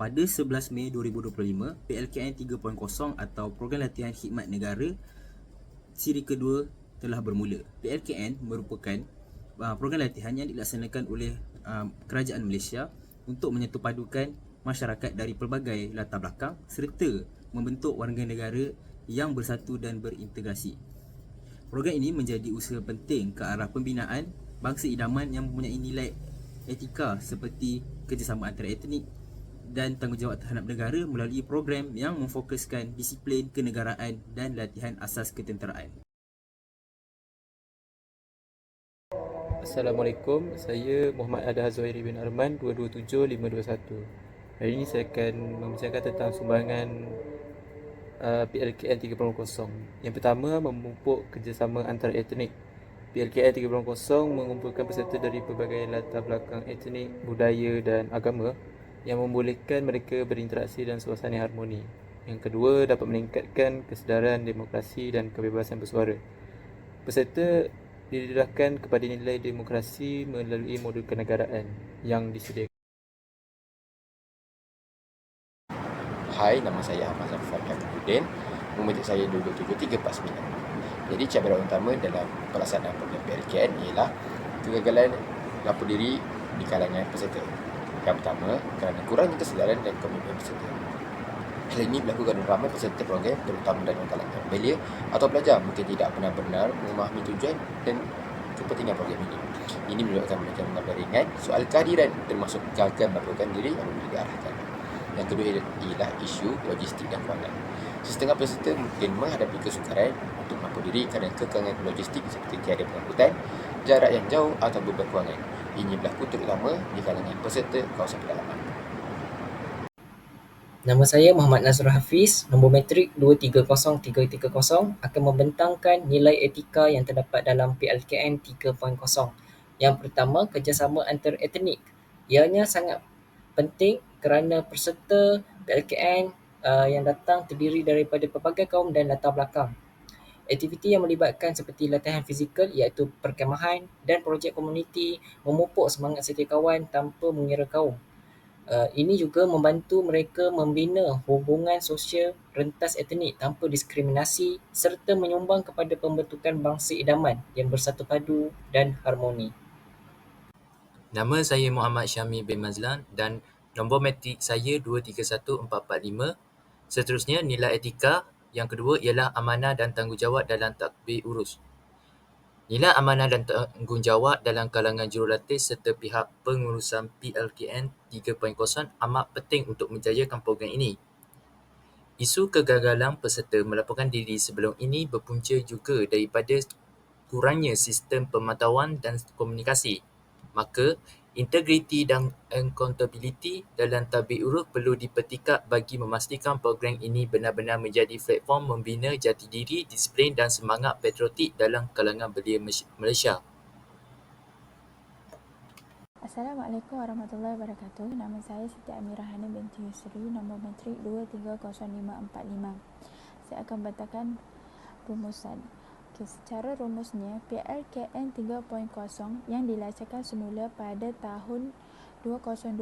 pada 11 Mei 2025, PLKN 3.0 atau Program Latihan Khidmat Negara siri kedua telah bermula. PLKN merupakan uh, program latihan yang dilaksanakan oleh uh, kerajaan Malaysia untuk menyetupadukan masyarakat dari pelbagai latar belakang serta membentuk warga negara yang bersatu dan berintegrasi. Program ini menjadi usaha penting ke arah pembinaan bangsa idaman yang mempunyai nilai etika seperti kerjasama antara etnik, dan tanggungjawab terhadap negara melalui program yang memfokuskan disiplin kenegaraan dan latihan asas ketenteraan. Assalamualaikum, saya Muhammad Adha Zuhairi bin Arman 227521. Hari ini saya akan membincangkan tentang sumbangan uh, PLKN 3.0. Yang pertama, memupuk kerjasama antara etnik. PLKN 3.0 mengumpulkan peserta dari pelbagai latar belakang etnik, budaya dan agama yang membolehkan mereka berinteraksi dan suasana harmoni. Yang kedua, dapat meningkatkan kesedaran demokrasi dan kebebasan bersuara. Peserta didedahkan kepada nilai demokrasi melalui modul kenegaraan yang disediakan. Hai, nama saya Ahmad Zafar Kamiluddin. Nombor saya 27349. Jadi cabaran utama dalam pelaksanaan program PLKN ialah kegagalan lapor diri di kalangan peserta. Yang pertama, kerana kurangnya kesedaran dan komitmen peserta. Hal ini berlaku kerana ramai peserta program terutama dalam kalangan belia atau pelajar mungkin tidak benar-benar memahami tujuan dan kepentingan program ini. Ini menyebabkan mereka mengambil ringan soal kehadiran termasuk gagal melakukan diri yang diarahkan. Yang kedua ialah isu logistik dan kewangan. Setengah peserta mungkin menghadapi kesukaran untuk mampu diri kerana kekangan logistik seperti tiada pengangkutan, jarak yang jauh atau beban kewangan. Ini berlaku terutama di kalangan peserta kawasan pedalaman. Nama saya Muhammad Nazrul Hafiz, nombor metrik 230330 akan membentangkan nilai etika yang terdapat dalam PLKN 3.0. Yang pertama, kerjasama antar etnik. Ianya sangat penting kerana peserta PLKN uh, yang datang terdiri daripada pelbagai kaum dan latar belakang. Aktiviti yang melibatkan seperti latihan fizikal iaitu perkemahan dan projek komuniti memupuk semangat setiakawan tanpa mengira kaum. Uh, ini juga membantu mereka membina hubungan sosial rentas etnik tanpa diskriminasi serta menyumbang kepada pembentukan bangsa idaman yang bersatu padu dan harmoni. Nama saya Muhammad Syami bin Mazlan dan nombor metrik saya 231445. Seterusnya nilai etika yang kedua ialah amanah dan tanggungjawab dalam takbir urus. Nilai amanah dan tanggungjawab dalam kalangan jurulatih serta pihak pengurusan PLKN 3.0 amat penting untuk menjayakan program ini. Isu kegagalan peserta melaporkan diri sebelum ini berpunca juga daripada kurangnya sistem pemantauan dan komunikasi. Maka, Integriti dan accountability dalam tabir urut perlu dipertikap bagi memastikan program ini benar-benar menjadi platform membina jati diri, disiplin dan semangat patriotik dalam kalangan belia Malaysia. Assalamualaikum warahmatullahi wabarakatuh. Nama saya Siti Amirah Hani binti Yusri, nombor metrik 230545. Saya akan bantahkan rumusan. Secara rumusnya, PLKN 3.0 yang dilacakan semula pada tahun 2024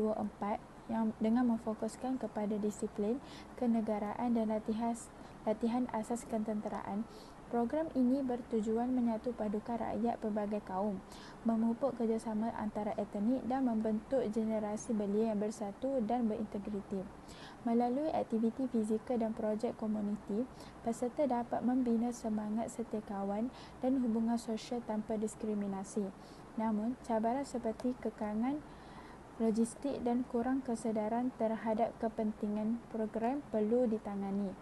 yang dengan memfokuskan kepada disiplin, kenegaraan dan latihan, latihan asas ketenteraan Program ini bertujuan menyatu padukan rakyat pelbagai kaum, memupuk kerjasama antara etnik dan membentuk generasi belia yang bersatu dan berintegriti. Melalui aktiviti fizikal dan projek komuniti, peserta dapat membina semangat setiakawan dan hubungan sosial tanpa diskriminasi. Namun, cabaran seperti kekangan logistik dan kurang kesedaran terhadap kepentingan program perlu ditangani.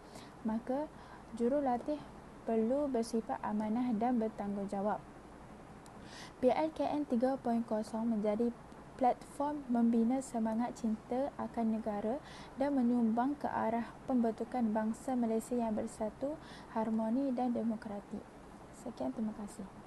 Maka, jurulatih perlu bersifat amanah dan bertanggungjawab. PLKN 3.0 menjadi platform membina semangat cinta akan negara dan menyumbang ke arah pembentukan bangsa Malaysia yang bersatu, harmoni dan demokratik. Sekian, terima kasih.